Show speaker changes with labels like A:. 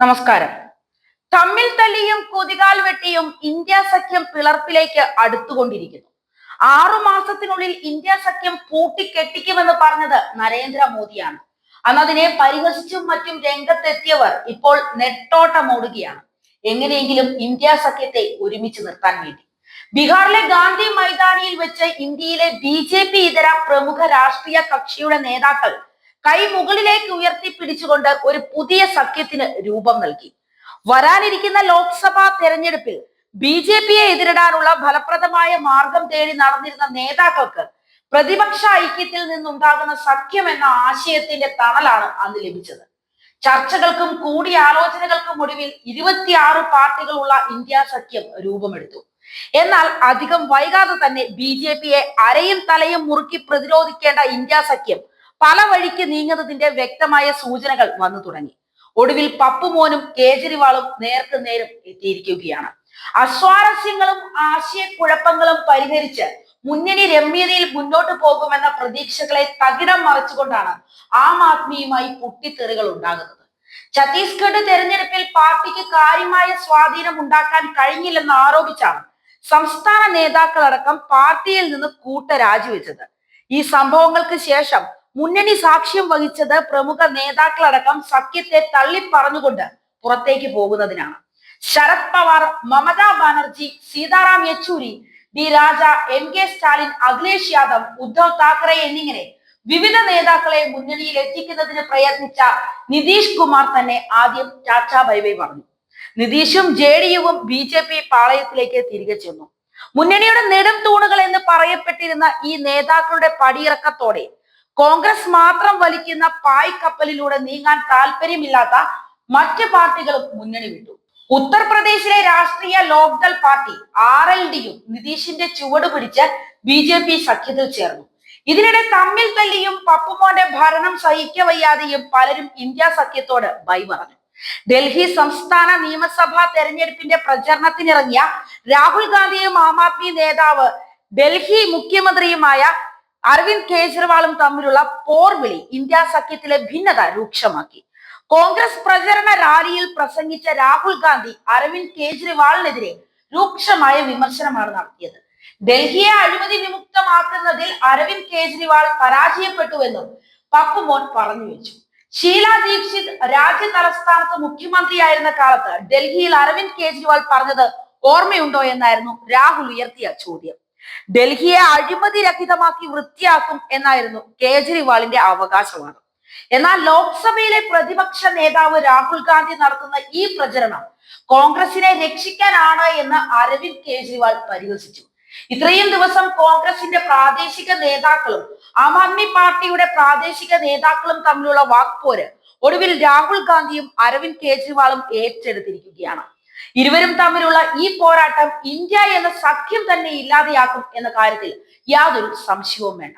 A: നമസ്കാരം. തമ്മിൽ തല്ലിയും കൊതികാൽ വെട്ടിയും ഇന്ത്യ സഖ്യം പിളർപ്പിലേക്ക് അടുത്തുകൊണ്ടിരിക്കുന്നു. ആറു മാസത്തിനുള്ളിൽ ഇന്ത്യ സഖ്യം പൂട്ടിക്കെട്ടിക്കുമെന്ന് പറഞ്ഞത് നരേന്ദ്രമോദിയാണ്. അന്നതിനെ പരിഹസിച്ചും മറ്റും രംഗത്തെത്തിയവർ ഇപ്പോൾ നെട്ടോട്ടമോടുകയാണ്. എങ്ങനെയെങ്കിലും ഇന്ത്യ സഖ്യത്തെ ഒരുമിച്ച് നിർത്താൻ വേണ്ടി. ബീഹാറിലെ ഗാന്ധി മൈതാനിയിൽ വെച്ച് ഇന്ത്യയിലെ ബി ജെ പി ഇതര പ്രമുഖ രാഷ്ട്രീയ കക്ഷിയുടെ നേതാക്കൾ കൈ മുകളിലേക്ക് ഉയർത്തി പിടിച്ചുകൊണ്ട് ഒരു പുതിയ സഖ്യത്തിന് രൂപം നൽകി. വരാനിരിക്കുന്ന ലോക്സഭാ തെരഞ്ഞെടുപ്പിൽ ബി ജെ പിയെ എതിരിടാനുള്ള ഫലപ്രദമായ മാർഗം തേടി നടന്നിരുന്ന നേതാക്കൾക്ക് പ്രതിപക്ഷ ഐക്യത്തിൽ നിന്നുണ്ടാകുന്ന സഖ്യം എന്ന ആശയത്തിന്റെ തണലാണ് അന്ന് ലഭിച്ചത്. ചർച്ചകൾക്കും കൂടിയാലോചനകൾക്കും ഒടുവിൽ ഇരുപത്തിയാറ് പാർട്ടികളുള്ള ഇന്ത്യ സഖ്യം രൂപമെടുത്തു. എന്നാൽ അധികം വൈകാതെ തന്നെ ബി ജെ പിയെ അരയും തലയും മുറുക്കി പ്രതിരോധിക്കേണ്ട ഇന്ത്യ സഖ്യം പല വഴിക്ക് നീങ്ങുന്നതിന്റെ വ്യക്തമായ സൂചനകൾ വന്നു തുടങ്ങി. ഒടുവിൽ പപ്പുമോനും കേജരിവാളും നേർക്ക് നേരും എത്തിയിരിക്കുകയാണ്. അസ്വാരസ്യങ്ങളും ആശയക്കുഴപ്പങ്ങളും പരിഹരിച്ച് മുന്നണി രമ്യതയിൽ മുന്നോട്ട് പോകുമെന്ന പ്രതീക്ഷകളെ തകിടം മറിച്ചുകൊണ്ടാണ് ആം ആദ്മിയുമായി പൊട്ടിത്തെറികൾ ഉണ്ടാകുന്നത്. ഛത്തീസ്ഗഡ് തെരഞ്ഞെടുപ്പിൽ പാർട്ടിക്ക് കാര്യമായ സ്വാധീനം ഉണ്ടാക്കാൻ കഴിഞ്ഞില്ലെന്ന് ആരോപിച്ചാണ് സംസ്ഥാന നേതാക്കളടക്കം പാർട്ടിയിൽ നിന്ന് കൂട്ട രാജിവെച്ചത് ഈ സംഭവങ്ങൾക്ക് ശേഷം മുന്നണി സാക്ഷ്യം വഹിച്ചത് പ്രമുഖ നേതാക്കളടക്കം സഖ്യത്തെ തള്ളിപ്പറഞ്ഞുകൊണ്ട് പുറത്തേക്ക് പോകുന്നതിനാണ്. Sharad Pawar Mamata Banerjee Sitaram Yechury D Raja M K Stalin Akhilesh Yadav Uddhav Thackeray എന്നിങ്ങനെ വിവിധ നേതാക്കളെ മുന്നണിയിൽ എത്തിക്കുന്നതിന് പ്രയത്നിച്ച നിതീഷ് കുമാർ തന്നെ ആദ്യം ടാറ്റ ബൈബൈ പറഞ്ഞു. നിതീഷും ജെ ഡി യുവും ബി ജെ പി പാളയത്തിലേക്ക് തിരികെ ചെന്നു. മുന്നണിയുടെ നെടും തൂണുകൾ എന്ന് പറയപ്പെട്ടിരുന്ന ഈ നേതാക്കളുടെ പടിയിറക്കത്തോടെ കോൺഗ്രസ് മാത്രം വലിക്കുന്ന പായ് കപ്പലിലൂടെ നീങ്ങാൻ താല്പര്യമില്ലാത്ത മറ്റ് പാർട്ടികളും മുന്നണി വിട്ടു. ഉത്തർപ്രദേശിലെ രാഷ്ട്രീയ ലോക്ദൾ പാർട്ടി ആർ എൽ ഡിയും നിതീഷിന്റെ ചുവട് പിടിച്ച് ബി ജെ പി സഖ്യത്തിൽ ചേർന്നു. ഇതിനിടെ തമ്മിൽ തല്ലിയും പപ്പുമോന്റെ ഭരണം സഹിക്കവയ്യാതെയും പലരും ഇന്ത്യ സഖ്യത്തോട് ബൈ പറഞ്ഞു ഡൽഹി സംസ്ഥാന നിയമസഭാ തെരഞ്ഞെടുപ്പിന്റെ പ്രചരണത്തിനിറങ്ങിയ രാഹുൽ ഗാന്ധിയും ആം ആദ്മി നേതാവ് ഡൽഹി മുഖ്യമന്ത്രിയുമായ അരവിന്ദ് കെജ്രിവാളും തമ്മിലുള്ള പോർവിളി ഇന്ത്യ സഖ്യത്തിലെ ഭിന്നത രൂക്ഷമാക്കി. കോൺഗ്രസ് പ്രചരണ റാലിയിൽ പ്രസംഗിച്ച രാഹുൽ ഗാന്ധി അരവിന്ദ് കെജ്രിവാളിനെതിരെ രൂക്ഷമായ വിമർശനമാണ് നടത്തിയത്. ഡൽഹിയെ അഴിമതി വിമുക്തമാക്കുന്നതിൽ അരവിന്ദ് കെജ്രിവാൾ പരാജയപ്പെട്ടുവെന്നും പപ്പുമോൻ പറഞ്ഞു വെച്ചു. ഷീല ദീക്ഷിത് രാജ്യ തലസ്ഥാനത്ത് മുഖ്യമന്ത്രിയായിരുന്ന കാലത്ത് ഡൽഹിയിൽ അരവിന്ദ് കെജ്രിവാൾ പറഞ്ഞത് ഓർമ്മയുണ്ടോ എന്നായിരുന്നു രാഹുൽ ഉയർത്തിയ ചോദ്യം. ഡൽഹിയെ അഴിമതി രഹിതമാക്കി വൃത്തിയാക്കും എന്നായിരുന്നു കേജ്രിവാളിന്റെ അവകാശവാദം. എന്നാൽ ലോക്സഭയിലെ പ്രതിപക്ഷ നേതാവ് രാഹുൽ ഗാന്ധി നടത്തുന്ന ഈ പ്രചരണം കോൺഗ്രസിനെ രക്ഷിക്കാനാണ് എന്ന് അരവിന്ദ് കേജ്രിവാൾ പരിഹസിച്ചു. ഇത്രയും ദിവസം കോൺഗ്രസിന്റെ പ്രാദേശിക നേതാക്കളും ആം ആദ്മി പാർട്ടിയുടെ പ്രാദേശിക നേതാക്കളും തമ്മിലുള്ള വാക്പോര് ഒടുവിൽ രാഹുൽ ഗാന്ധിയും അരവിന്ദ് കേജ്രിവാളും ഏറ്റെടുത്തിരിക്കുകയാണ്. ഇരുവരും തമ്മിലുള്ള ഈ പോരാട്ടം ഇന്ത്യ എന്ന സഖ്യം തന്നെ ഇല്ലാതെയാക്കും എന്ന കാര്യത്തിൽ യാതൊരു സംശയവും വേണ്ട.